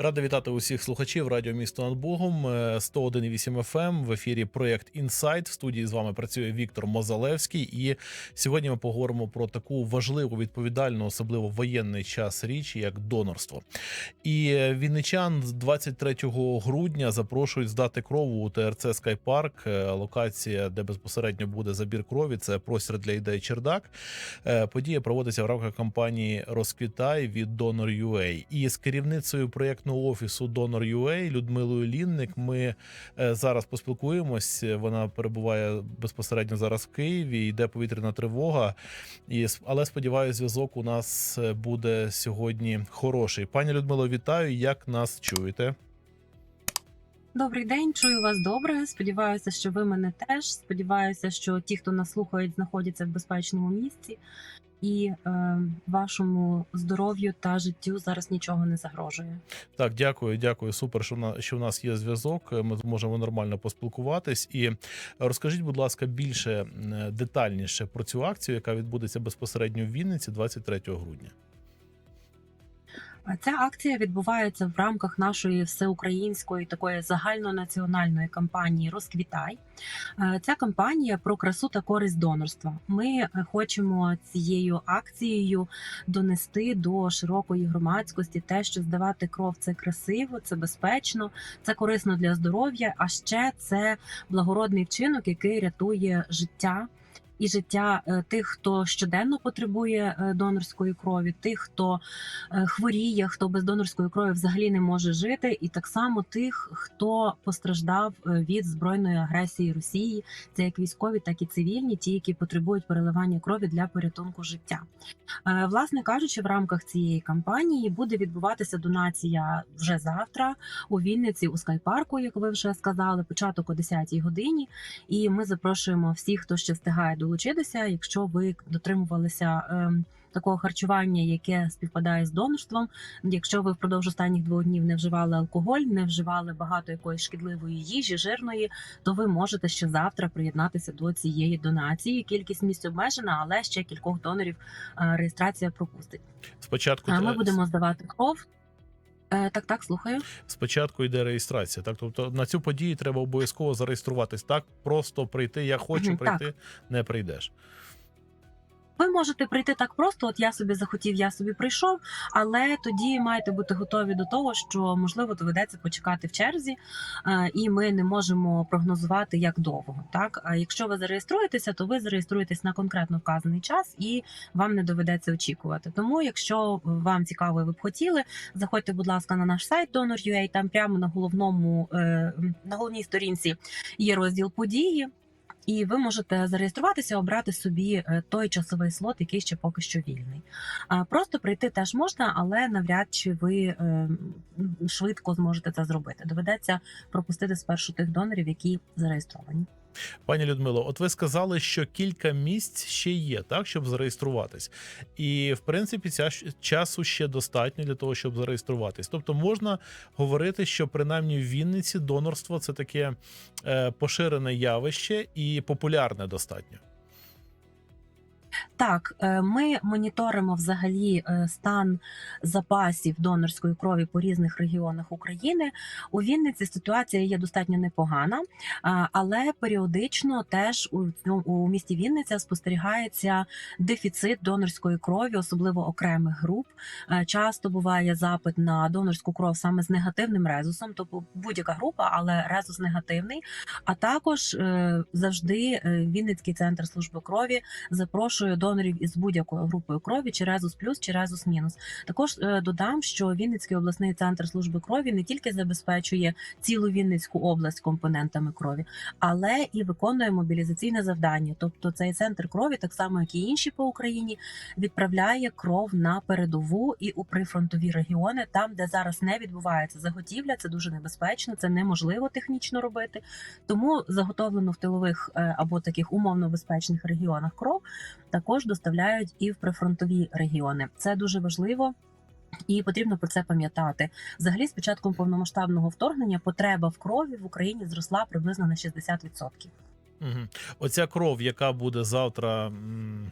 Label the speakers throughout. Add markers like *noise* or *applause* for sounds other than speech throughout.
Speaker 1: Радий вітати усіх слухачів радіо місто над Богом е, 101,8 FM в ефірі проєкт Інсайт. В студії з вами працює Віктор Мозалевський. І сьогодні ми поговоримо про таку важливу відповідальну, особливо воєнний час річ, як донорство. І вінничан з 23 грудня запрошують здати кров у ТРЦ Скайпарк. Е, Локація, де безпосередньо буде забір крові. Це простір для ідей Чердак. Е, Подія проводиться в рамках кампанії Розквітай від Donor.ua. І з керівницею проєктного офісу Donor.ua Людмилою Лінник ми е, зараз поспілкуємось. Вона перебуває безпосередньо зараз в Києві. Йде повітряна тривога. І але сподіваюся, зв'язок у нас е, буде сьогодні хороший. Пані Людмило, вітаю. Як нас чуєте?
Speaker 2: Добрий день, чую вас добре. Сподіваюся, що ви мене теж. Сподіваюся, що ті, хто нас слухають, знаходяться в безпечному місці, і е, вашому здоров'ю та життю зараз нічого не загрожує.
Speaker 1: Так, дякую, дякую. Супер, що на що в нас є зв'язок. Ми зможемо нормально поспілкуватись. І розкажіть, будь ласка, більше детальніше про цю акцію, яка відбудеться безпосередньо в Вінниці 23 грудня.
Speaker 2: Ця акція відбувається в рамках нашої всеукраїнської такої загальнонаціональної кампанії Розквітай. Е, Ця кампанія про красу та користь донорства. Ми е, хочемо цією акцією донести до широкої громадськості те, що здавати кров це красиво, це безпечно, це корисно для здоров'я. А ще це благородний вчинок, який рятує життя. І життя е, тих, хто щоденно потребує е, донорської крові, тих, хто е, хворіє, хто без донорської крові взагалі не може жити, і так само тих, хто постраждав від збройної агресії Росії, це як військові, так і цивільні, ті, які потребують переливання крові для порятунку життя. Власне кажучи, в рамках цієї кампанії буде відбуватися донація вже завтра у Вінниці у скайпарку, як ви вже сказали, початок о 10-й годині. І ми запрошуємо всіх, хто ще встигає долучитися, якщо ви дотримувалися. ем, Такого харчування, яке співпадає з донорством. Якщо ви впродовж останніх двох днів не вживали алкоголь, не вживали багато якоїсь шкідливої їжі, жирної, то ви можете ще завтра приєднатися до цієї донації. Кількість місць обмежена, але ще кількох донорів е, реєстрація пропустить.
Speaker 1: Спочатку
Speaker 2: ми будемо здавати кров. Е, Так, так, слухаю.
Speaker 1: спочатку йде реєстрація. Так, тобто на цю подію треба обов'язково зареєструватись. Так, просто прийти. Я хочу
Speaker 2: Мгм, так.
Speaker 1: прийти, не прийдеш.
Speaker 2: Ви можете прийти так просто, от я собі захотів, я собі прийшов, але тоді маєте бути готові до того, що можливо доведеться почекати в черзі, е, і ми не можемо прогнозувати як довго. Так, а якщо ви зареєструєтеся, то ви зареєструєтесь на конкретно вказаний час і вам не доведеться очікувати. Тому, якщо вам цікаво, і ви б хотіли, заходьте, будь ласка, на наш сайт Donor.ua, Там прямо на головному е, на головній сторінці є розділ події. І ви можете зареєструватися, обрати собі е, той часовий слот, який ще поки що вільний. Просто прийти теж можна, але навряд чи ви е, швидко зможете це зробити. Доведеться пропустити спершу тих донорів, які зареєстровані.
Speaker 1: Пані Людмило, от ви сказали, що кілька місць ще є, так, щоб зареєструватись. І в принципі, ця часу ще достатньо для того, щоб зареєструватись. Тобто можна говорити, що принаймні в Вінниці донорство це таке е, поширене явище і популярне достатньо.
Speaker 2: Так, е, ми моніторимо взагалі е, стан запасів донорської крові по різних регіонах України. У Вінниці ситуація є достатньо непогана, але періодично теж у цьому- у місті Вінниця спостерігається дефіцит донорської крові, особливо окремих груп. Е, Часто буває запит на донорську кров саме з негативним резусом, тобто будь-яка група, але резус негативний. А також е, завжди е, Вінницький центр служби крові запрошує донорів із будь-якою групою крові, чи резус плюс, чи резус мінус. Також е, додам, що Вінницький обласний центр служби крові не тільки забезпечує цілу Вінницьку область компонентами крові, але і виконує мобілізаційне завдання. Тобто цей центр крові, так само як і інші по Україні, відправляє кров на передову і у прифронтові регіони, там де зараз не відбувається заготівля. Це дуже небезпечно, це неможливо технічно робити. Тому заготовлену в тилових е, або таких умовно безпечних регіонах кров також доставляють і в прифронтові регіони. Це дуже важливо. І потрібно про це пам'ятати. Взагалі, з початком повномасштабного вторгнення потреба в крові в Україні зросла приблизно на 60%.
Speaker 1: Угу. Оця кров, яка буде завтра м,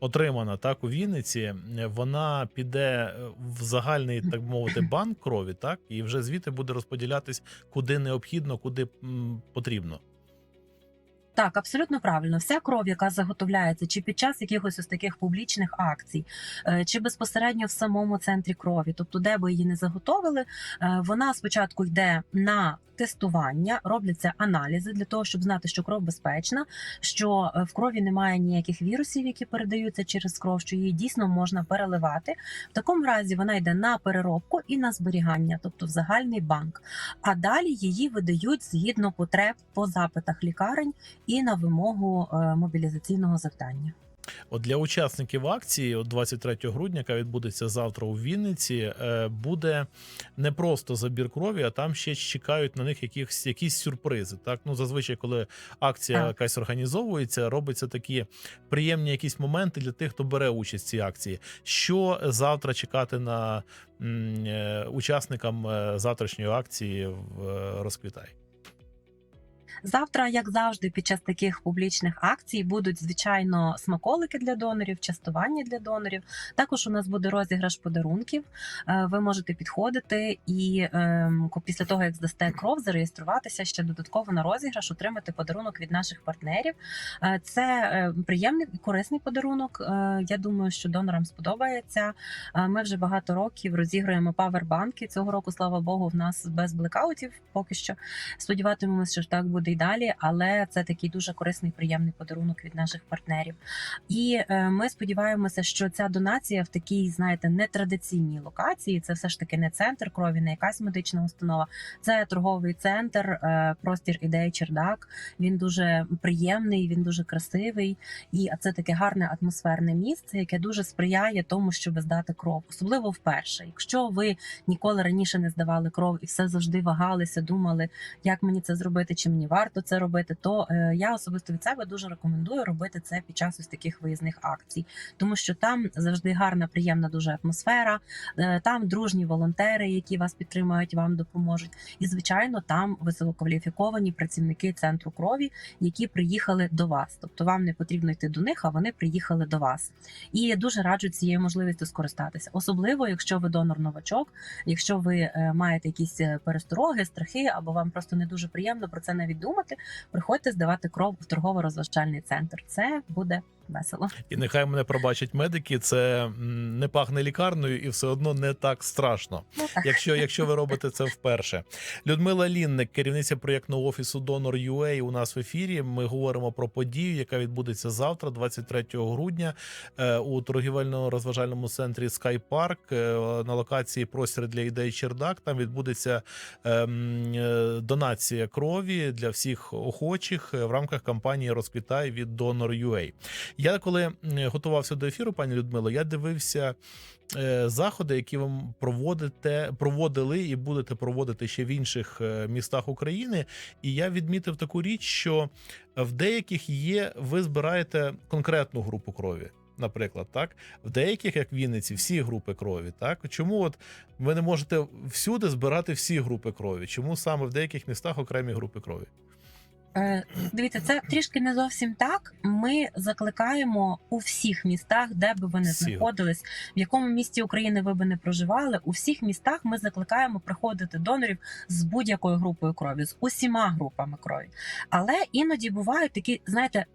Speaker 1: отримана так у Вінниці, вона піде в загальний, так би мовити, *laughs* банк крові, так і вже звідти буде розподілятись куди необхідно, куди м, потрібно.
Speaker 2: Так, абсолютно правильно. Вся кров, яка заготовляється, чи під час якихось ось таких публічних акцій, е, чи безпосередньо в самому центрі крові, тобто, де би її не заготовили, е, вона спочатку йде на тестування, робляться аналізи для того, щоб знати, що кров безпечна, що е, в крові немає ніяких вірусів, які передаються через кров, що її дійсно можна переливати. В такому разі вона йде на переробку і на зберігання, тобто в загальний банк. А далі її видають згідно потреб по запитах лікарень і на вимогу е, мобілізаційного завдання.
Speaker 1: От для учасників акції, от 23 грудня, яка відбудеться завтра у Вінниці, е, буде не просто забір крові, а там ще чекають на них якісь якісь сюрпризи. Так, ну зазвичай, коли акція якась організовується, робиться такі приємні якісь моменти для тих, хто бере участь в цій акції. Що завтра чекати на м, е, учасникам е, завтрашньої акції в розквітай?
Speaker 2: Завтра, як завжди, під час таких публічних акцій будуть звичайно смаколики для донорів, частування для донорів. Також у нас буде розіграш подарунків. Е, Ви можете підходити і ем, після того, як здасте кров, зареєструватися ще додатково на розіграш, отримати подарунок від наших партнерів. Е, Це е, приємний і корисний подарунок. Я думаю, що донорам сподобається. Ми вже багато років розігруємо павербанки. Цього року, слава Богу, в нас без блекаутів поки що. Сподіватимемося, що так буде і далі, але це такий дуже корисний, приємний подарунок від наших партнерів. І е, ми сподіваємося, що ця донація в такій, знаєте, нетрадиційній локації. Це все ж таки не центр крові, не якась медична установа. Це торговий центр, е, простір ідей Чердак. Він дуже приємний, він дуже красивий, і це таке гарне атмосферне місце, яке дуже сприяє тому, щоб здати кров, особливо вперше. Якщо ви ніколи раніше не здавали кров і все завжди вагалися, думали, як мені це зробити, чи мені варто це робити, то е, я особисто від себе дуже рекомендую робити це під час ось таких виїзних акцій, тому що там завжди гарна, приємна дуже атмосфера. е, Там дружні волонтери, які вас підтримують, вам допоможуть. І звичайно, там висококваліфіковані працівники центру крові, які приїхали до вас. Тобто вам не потрібно йти до них, а вони приїхали до вас. І дуже раджу цією можливістю скористатися, особливо якщо ви донор новачок, якщо ви е, маєте якісь перестороги, страхи, або вам просто не дуже приємно про це навіть думати. Приходьте здавати кров в торгово-розважальний центр. Це буде весело.
Speaker 1: І нехай мене пробачать медики, це не пахне лікарнею і все одно не так страшно.
Speaker 2: Ну так.
Speaker 1: якщо, якщо ви робите це вперше. Людмила Лінник, керівниця проєктного офісу Donor UA у нас в ефірі. Ми говоримо про подію, яка відбудеться завтра, 23 грудня, е, у торгівельно-розважальному центрі Sky Park е, на локації простір для ідей Чердак. Там відбудеться е, донація крові для всіх охочих в рамках кампанії Розквітай від Donor UA. Я коли готувався до ефіру, пані Людмило, я дивився е, заходи, які вам проводите, проводили і будете проводити ще в інших е, містах України. І я відмітив таку річ, що в деяких є, ви збираєте конкретну групу крові. Наприклад, так в деяких, як в Вінниці, всі групи крові. Так чому от ви не можете всюди збирати всі групи крові? Чому саме в деяких містах окремі групи крові?
Speaker 2: Е, Дивіться, це трішки не зовсім так. Ми закликаємо у всіх містах, де би ви не знаходились, в якому місті України ви би не проживали. У всіх містах ми закликаємо приходити донорів з будь-якою групою крові, з усіма групами крові. Але іноді бувають такі, знаєте,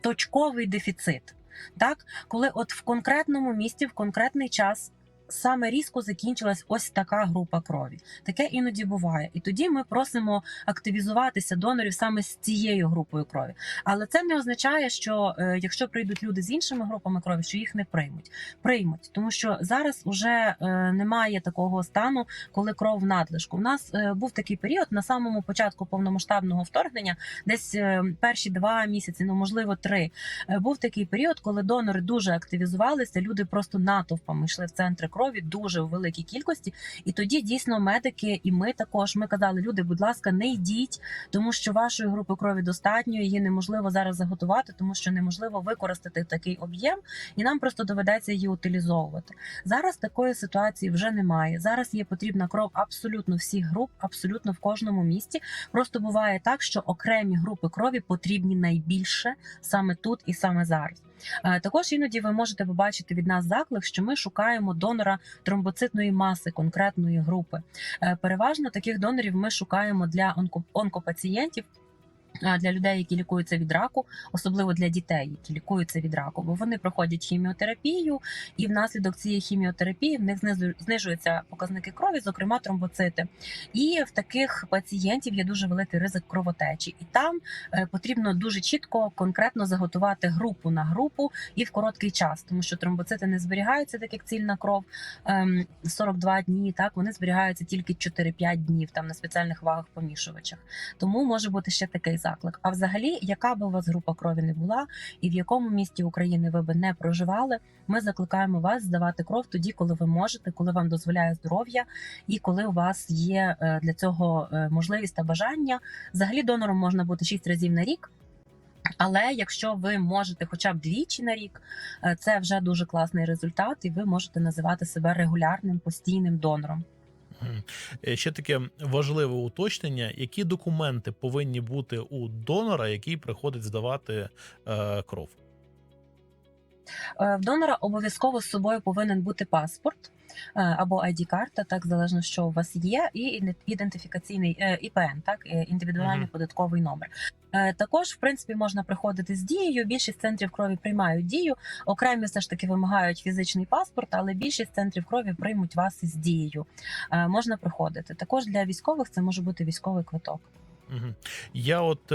Speaker 2: точковий дефіцит. Так, коли от в конкретному місті в конкретний час саме різко закінчилась ось така група крові. Таке іноді буває. І тоді ми просимо активізуватися донорів саме з цією групою крові. Але це не означає, що е, якщо прийдуть люди з іншими групами крові, що їх не приймуть. Приймуть, тому що зараз уже е, немає такого стану, коли кров в надлишку. У нас е, був такий період на самому початку повномасштабного вторгнення, десь е, перші два місяці, ну можливо, три. Е, був такий період, коли донори дуже активізувалися. Люди просто натовпами йшли в центри крові дуже у великій кількості. І тоді дійсно медики, і ми також ми казали, люди, будь ласка, не йдіть, тому що вашої групи крові достатньо, її неможливо зараз заготувати, тому що неможливо використати такий об'єм, і нам просто доведеться її утилізовувати. Зараз такої ситуації вже немає. Зараз є потрібна кров абсолютно всіх груп, абсолютно в кожному місті. Просто буває так, що окремі групи крові потрібні найбільше саме тут і саме зараз. Е, Також іноді ви можете побачити від нас заклик, що ми шукаємо донора тромбоцитної маси конкретної групи. Е, Переважно таких донорів ми шукаємо для онко- онкопацієнтів. А, Для людей, які лікуються від раку, особливо для дітей, які лікуються від раку, бо вони проходять хіміотерапію, і внаслідок цієї хіміотерапії в них знижуються показники крові, зокрема тромбоцити. І в таких пацієнтів є дуже великий ризик кровотечі, і там е, потрібно дуже чітко, конкретно заготувати групу на групу і в короткий час, тому що тромбоцити не зберігаються, так як цільна кров ем, 42 дні. Так вони зберігаються тільки 4-5 днів там на спеціальних вагах помішувачах. Тому може бути ще такий заклик. А взагалі, яка би у вас група крові не була, і в якому місті України ви би не проживали, ми закликаємо вас здавати кров тоді, коли ви можете, коли вам дозволяє здоров'я, і коли у вас є е, для цього е, можливість та бажання. Взагалі донором можна бути 6 разів на рік. Але якщо ви можете хоча б двічі на рік, е, це вже дуже класний результат, і ви можете називати себе регулярним постійним донором.
Speaker 1: Е, Ще таке важливе уточнення: які документи повинні бути у донора, який приходить здавати е, кров?
Speaker 2: Е, В донора обов'язково з собою повинен бути паспорт або id карта так залежно, що у вас є, і іде- ідентифікаційний е, ІПН, так е, індивідуальний
Speaker 1: Мгм.
Speaker 2: податковий номер. Е, Також, в принципі, можна приходити з дією. Більшість центрів крові приймають дію. Окремі все ж таки вимагають фізичний паспорт, але більшість центрів крові приймуть вас із дією. Е, Можна приходити. Також для військових це може бути військовий квиток.
Speaker 1: Я от е,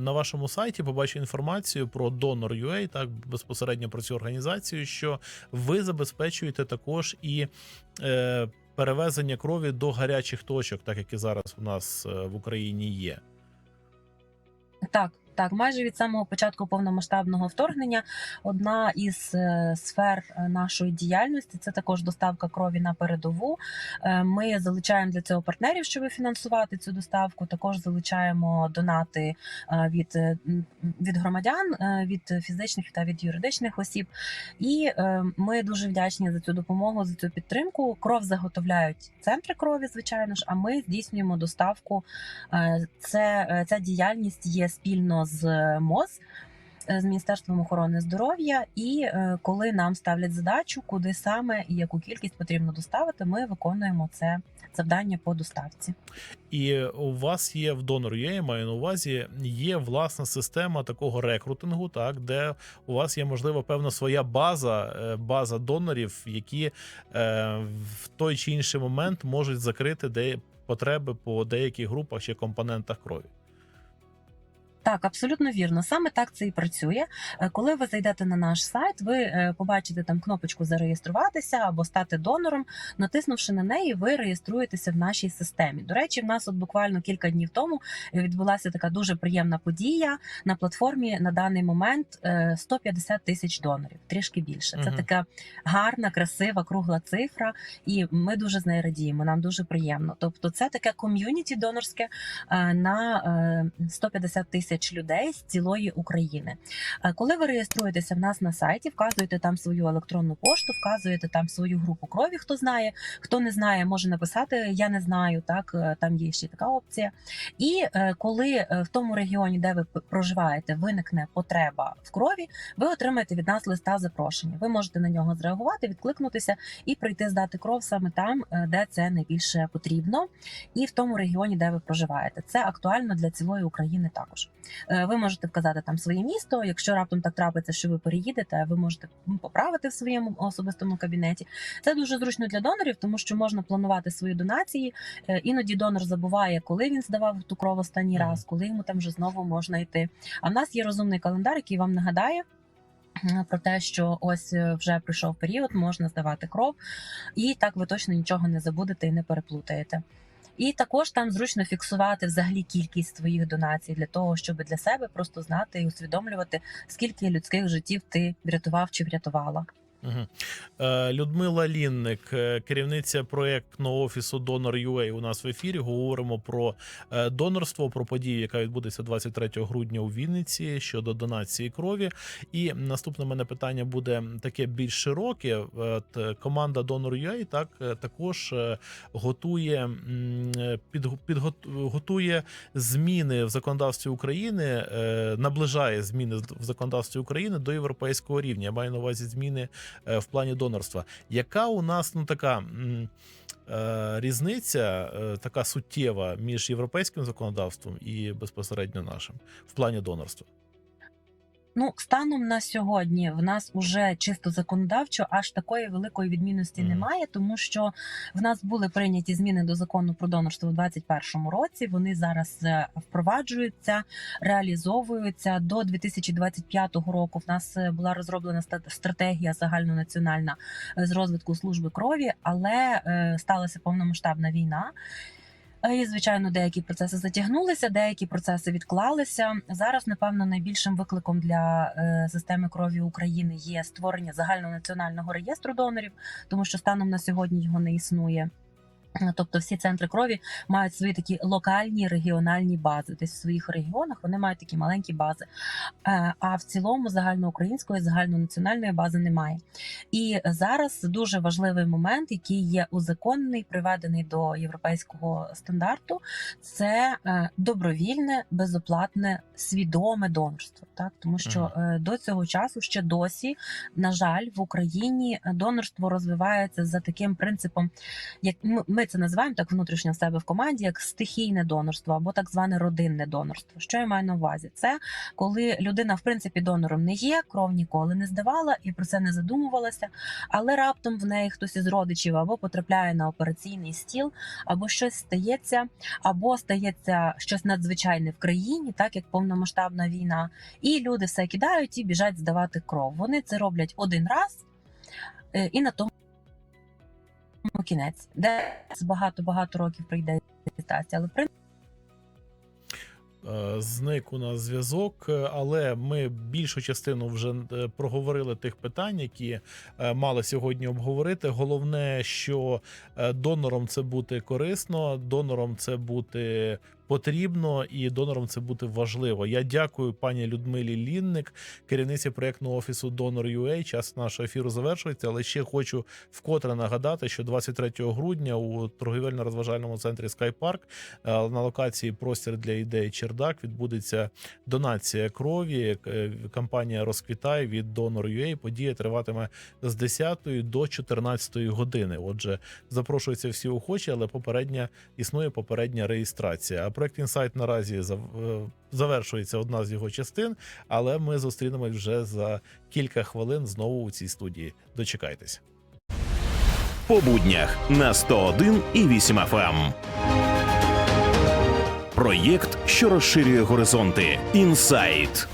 Speaker 1: на вашому сайті побачив інформацію про Donor.ua, так безпосередньо про цю організацію, що ви забезпечуєте також і е, перевезення крові до гарячих точок, так як і зараз у нас е, в Україні є.
Speaker 2: Так, так, майже від самого початку повномасштабного вторгнення одна із е, сфер е, нашої діяльності це також доставка крові на передову. Е, Ми залучаємо для цього партнерів, щоб фінансувати цю доставку. Також залучаємо донати від, від громадян, від фізичних та від юридичних осіб. І ми дуже вдячні за цю допомогу, за цю підтримку. Кров заготовляють центри крові, звичайно ж. А ми здійснюємо доставку. Це ця діяльність є спільно з МОЗ. е, З міністерством охорони здоров'я, і е, коли нам ставлять задачу, куди саме і яку кількість потрібно доставити, ми виконуємо це завдання по доставці.
Speaker 1: І у вас є в Donor.ua, я маю на увазі, є власна система такого рекрутингу, так де у вас є можливо певна своя база, е, база донорів, які е, в той чи інший момент можуть закрити де потреби по деяких групах чи компонентах крові.
Speaker 2: Так, абсолютно вірно. Саме так це і працює. Е, Коли ви зайдете на наш сайт, ви е, побачите там кнопочку зареєструватися або стати донором. Натиснувши на неї, ви реєструєтеся в нашій системі. До речі, в нас от буквально кілька днів тому відбулася така дуже приємна подія на платформі. На даний момент е, 150 тисяч донорів, трішки більше. Це
Speaker 1: Мгм.
Speaker 2: така гарна, красива, кругла цифра, і ми дуже з нею радіємо. Нам дуже приємно. Тобто, це таке ком'юніті донорське е, на е, 150 тисяч людей з цілої України. Е, Коли ви реєструєтеся в нас на сайті, вказуєте там свою електронну пошту, вказуєте там свою групу крові. Хто знає, хто не знає, може написати Я не знаю. Так е, там є ще така опція. І е, коли в тому регіоні, де ви проживаєте, виникне потреба в крові, ви отримаєте від нас листа запрошення. Ви можете на нього зреагувати, відкликнутися і прийти здати кров саме там, де це найбільше потрібно, і в тому регіоні, де ви проживаєте. Це актуально для цілої України також. Е, Ви можете вказати там своє місто. Якщо раптом так трапиться, що ви переїдете, ви можете поправити в своєму особистому кабінеті. Це дуже зручно для донорів, тому що можна планувати свої донації. Е, Іноді донор забуває, коли він здавав ту кров останній раз, коли йому там вже знову можна йти. А в нас є розумний календар, який вам нагадає. Про те, що ось е, вже прийшов період, можна здавати кров, і так ви точно нічого не забудете і не переплутаєте. І також там зручно фіксувати взагалі кількість своїх донацій для того, щоб для себе просто знати і усвідомлювати, скільки людських життів ти врятував чи врятувала.
Speaker 1: Е, Людмила Лінник, е, керівниця проєктного офісу Donor.ua у нас в ефірі. Говоримо про е, донорство, про подію, яка відбудеться 23 грудня у Вінниці щодо донації крові. І наступне мене питання буде таке більш широке. Команда Donor.ua так також готує м, е, під, готує зміни в законодавстві України, наближає зміни в законодавстві України до європейського рівня. Я маю на увазі зміни в плані донорства. Яка у нас ну така е, різниця, е, така суттєва між європейським законодавством і безпосередньо нашим в плані донорства?
Speaker 2: Ну, станом на сьогодні в нас уже чисто законодавчо аж такої великої відмінності
Speaker 1: Мгм.
Speaker 2: немає, тому що в нас були прийняті зміни до закону про донорство у 2021 році. Вони зараз е, впроваджуються, реалізовуються до 2025 року. В нас е, була розроблена стратегія загальнонаціональна е, з розвитку служби крові, але сталася повномасштабна війна. Е, І, звичайно, деякі процеси затягнулися, деякі процеси відклалися. Зараз, напевно, найбільшим викликом для е, системи крові України є створення загальнонаціонального реєстру донорів, тому що станом на сьогодні його не існує. Тобто всі центри крові мають свої такі локальні регіональні бази. Десь в своїх регіонах вони мають такі маленькі бази. Е, А в цілому загальноукраїнської, загальнонаціональної бази немає. І зараз дуже важливий момент, який є узаконений, приведений до європейського стандарту, це е, добровільне, безоплатне, свідоме донорство. Так, тому що е, до цього часу ще досі, на жаль, в Україні донорство розвивається за таким принципом, як ми, це називаємо так внутрішньо в себе в команді, як стихійне донорство або так зване родинне донорство. Що я маю на увазі? Це коли людина в принципі донором не є, кров ніколи не здавала і про це не задумувалася, але раптом в неї хтось із родичів або потрапляє на операційний стіл, або щось стається, або стається щось надзвичайне в країні, так як повномасштабна війна, і люди все кидають і біжать здавати кров. Вони це роблять один раз е, і на тому кінець, де багато багато років прийде реабілітація. Але при.
Speaker 1: Е, Зник у нас зв'язок, е, але ми більшу частину вже е, проговорили тих питань, які мали сьогодні обговорити. Головне, що донором це бути корисно, донором це бути потрібно, і донором це бути важливо. Я дякую пані Людмилі Лінник, керівниці проєктного офісу Donor.ua. Час нашого ефіру завершується, але ще хочу вкотре нагадати, що 23 грудня у торгівельно-розважальному центрі Скайпарк Е, на локації простір для ідей Чердак відбудеться донація крові. Е, Кампанія Розквітай від Donor.ua. Подія триватиме з 10 до 14 години. Отже, запрошуються всі охочі, але попередня існує попередня реєстрація. Проект інсайт наразі е, завершується одна з його частин, але ми зустрінемось вже за кілька хвилин знову у цій студії. Дочекайтесь.
Speaker 3: по буднях на 101 і 8 FM. Проєкт, що розширює горизонти. Інсайт.